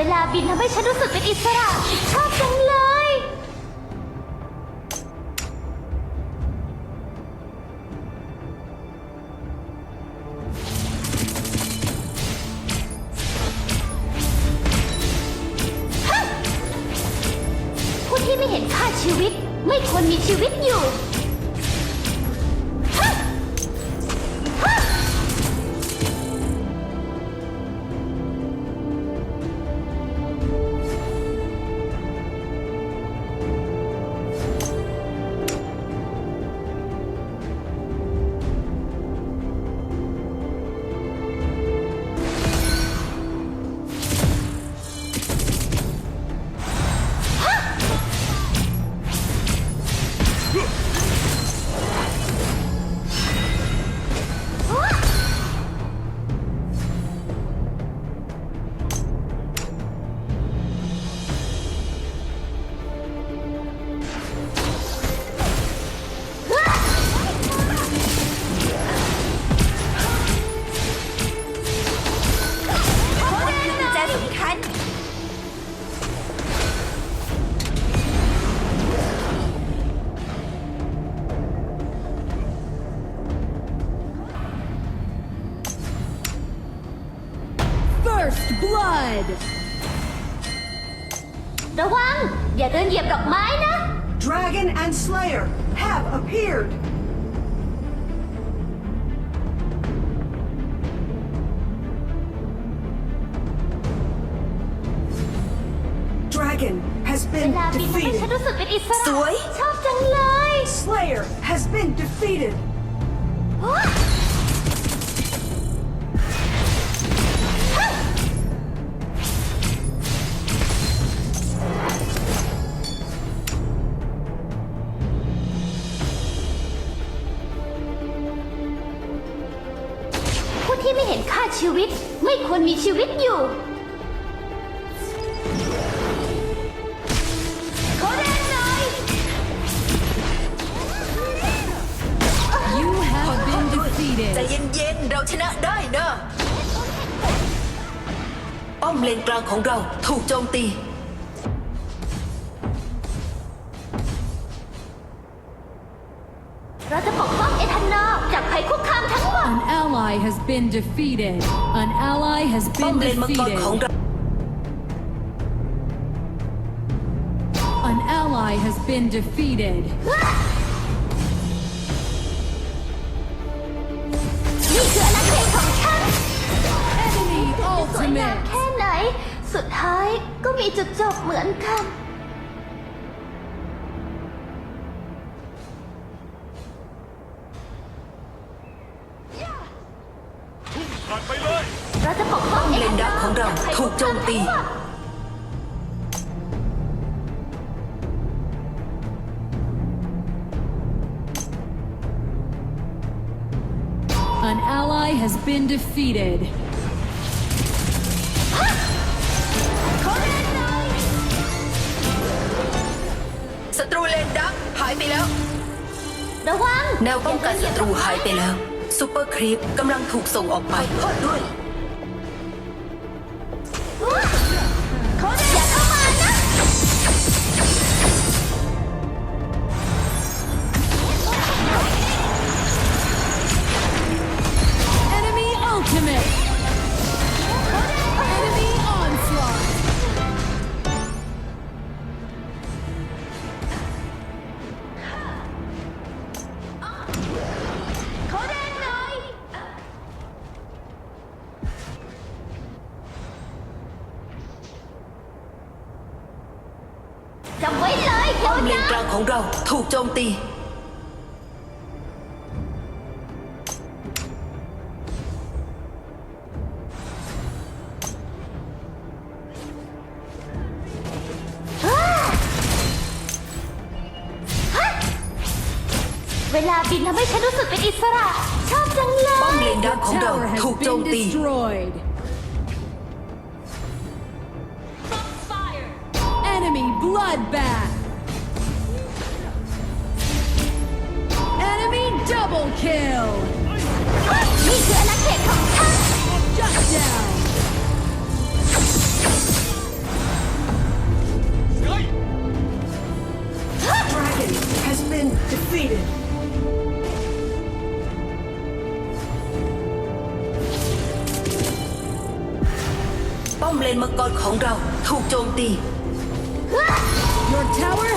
เวลาบินทำให้ฉันรู้สึกเป็นอิสระ ชอบจังเลย ผู้ที่ไม่เห็นค่าชีวิต ไม่ควรมีชีวิตอยู่ Dragon and Slayer have appeared. Dragon has เว been ลาบินทำให้ defeated. ฉันรู้สึกเป็นอิสระ สวย ชอบจังเลย Slayer has been defeated. ชีวิตไม่ควรมีชีวิตอยู่ขอแรงหน่อย You have been ใจ defeated. เย็นๆ เราชนะได้นะ ป้อมเลนกลางของเราถูกโจมตี เราจะปกป้องเอทันนอลจากภัยคุกคามทั้งหมด An ally has been defeated. An ally has ป้อม been เลนมังกร defeated. ของเรา An ally has been defeated. นี่คืออาณาเขตของฉัน Enemy สวยงาม ultimate. แค่ไหน สุดท้ายก็มีจุดจบเหมือนกัน กโจมตี An ally has been defeated. ศัตรูเลนดักหายไปแล้ว ระวัง แนวป้องกันศัตรูหายไปแล้วซูเปอร์ครีปกำลังถูกส่งออกไปโทษด้วย Whoa! ของเราถูกโจมตี เวลาบินทำให้ฉันรู้สึกเป็นอิสระ ชอบจังเลป้อมยเลนดักของเรา Tower has ถูกโจม been ตี destroyed. Enemy bloodbath. double kill! นี่คืออาณาเขตของฉัน Shut down! Dragon has been defeated. ป้อมเลนมังกรของเราถูกโจมตี Your tower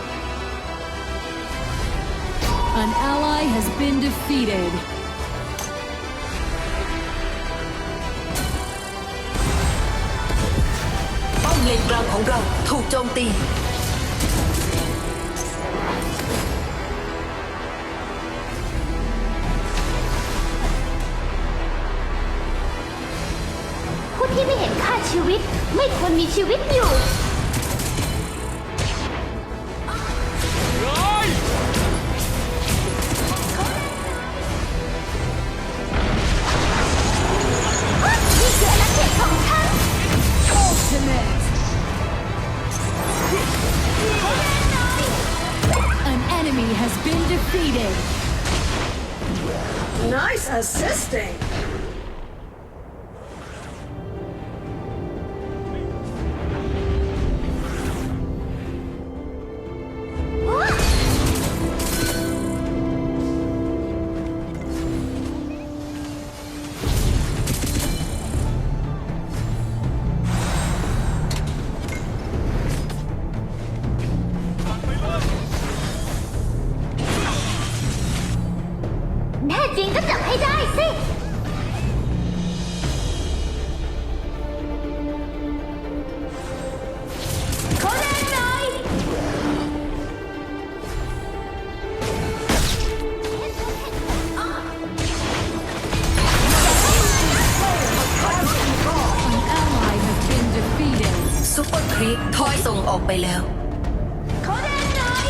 An ally has been defeated. ป้อมเลนกลางของเราถูกโจมตี ผู้ที่ไม่เห็นค่าชีวิต ไม่ควรมีชีวิตอยู่ defeated. Nice assisting. ไปแล้วขอแรงหน่อย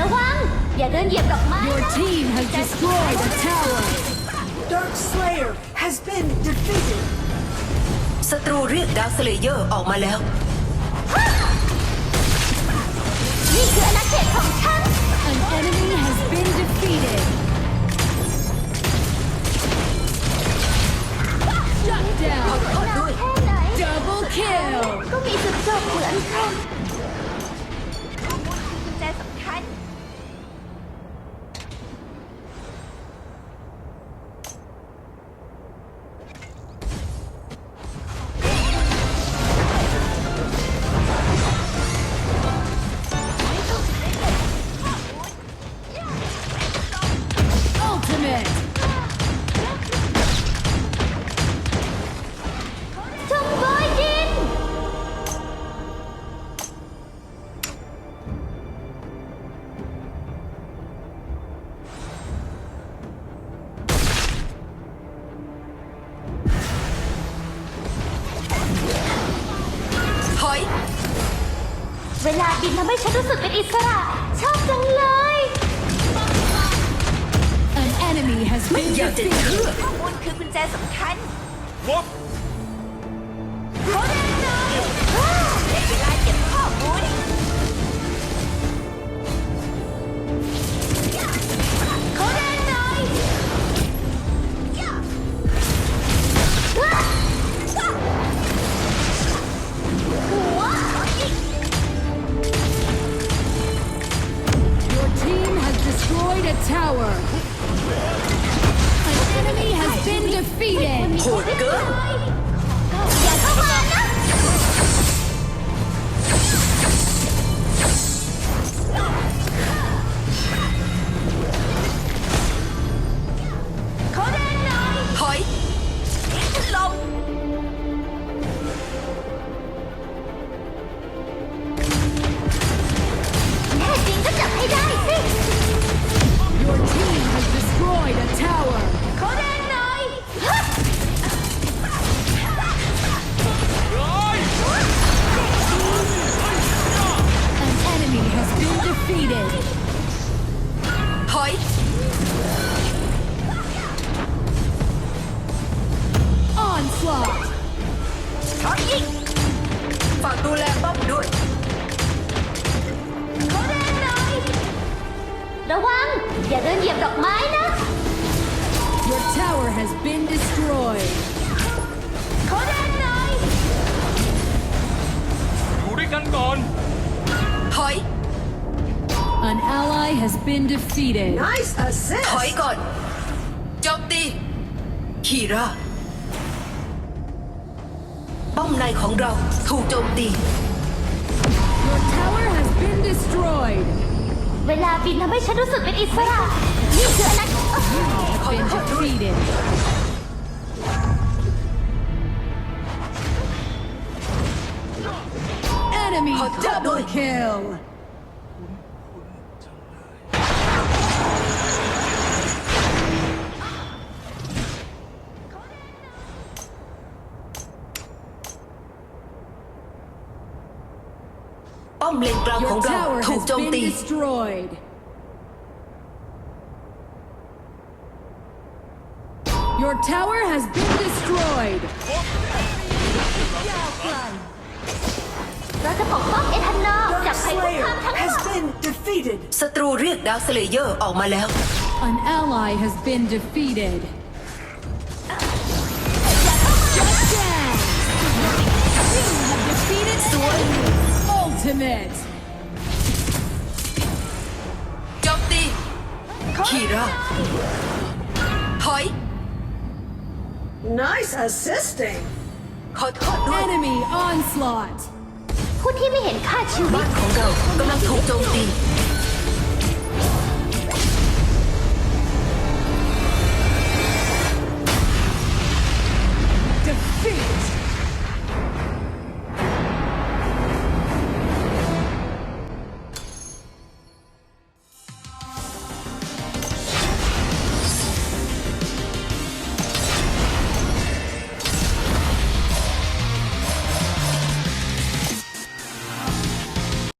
ระวัง อย่าเดินเหยียบดอกไม้ Your นะ team has destroyed a tower. Dark Slayer has been defeated. ศัตรูเรียกดาร์คสเลเยอร์ออกมาแล้ว นี่คืออาณาเขตของฉัน An enemy has been defeated. Shut down. Double kill. ให้ฉันรู้สึกเป็นอิสระ ชอบจังเลย An enemy has ไม่ been อยากจะ defeated. เชื่อข้อมูลคือกุญแจสำคัญลบขอแรงหน่ Defeated. Ally has been defeated. Nice assist. ถอยก่อนโจมตีคีราป้อมในของเราถูกโจมตี Your tower has been destroyed. เวลาบินทำให้ฉันรู้สึกเป็นอิสระ นี่คืออะไร Been defeated. Enemy Hot dog double boy. kill. ป้อมเลนกลางข อ Your งเรา tower ถูก has โจม been ตี destroyed. Your tower has been destroyed. เราจะปกป้องเอทันนอร์จาก Dark ภัยคุก Slayer คามทั้งหม has ด been defeated. ศัตรูเรียกดาวสเลเยอร์ออกมาแล้ว An ally has been defeated. Shut down. You have defeated Ultimate. คีราถอย Nice assisting. ขอโทษด้วย Enemy onslaught. ผู้ที่ไม่เห็นค่าชีวิ บ้า ต นของเรากำลังถูกโจมตี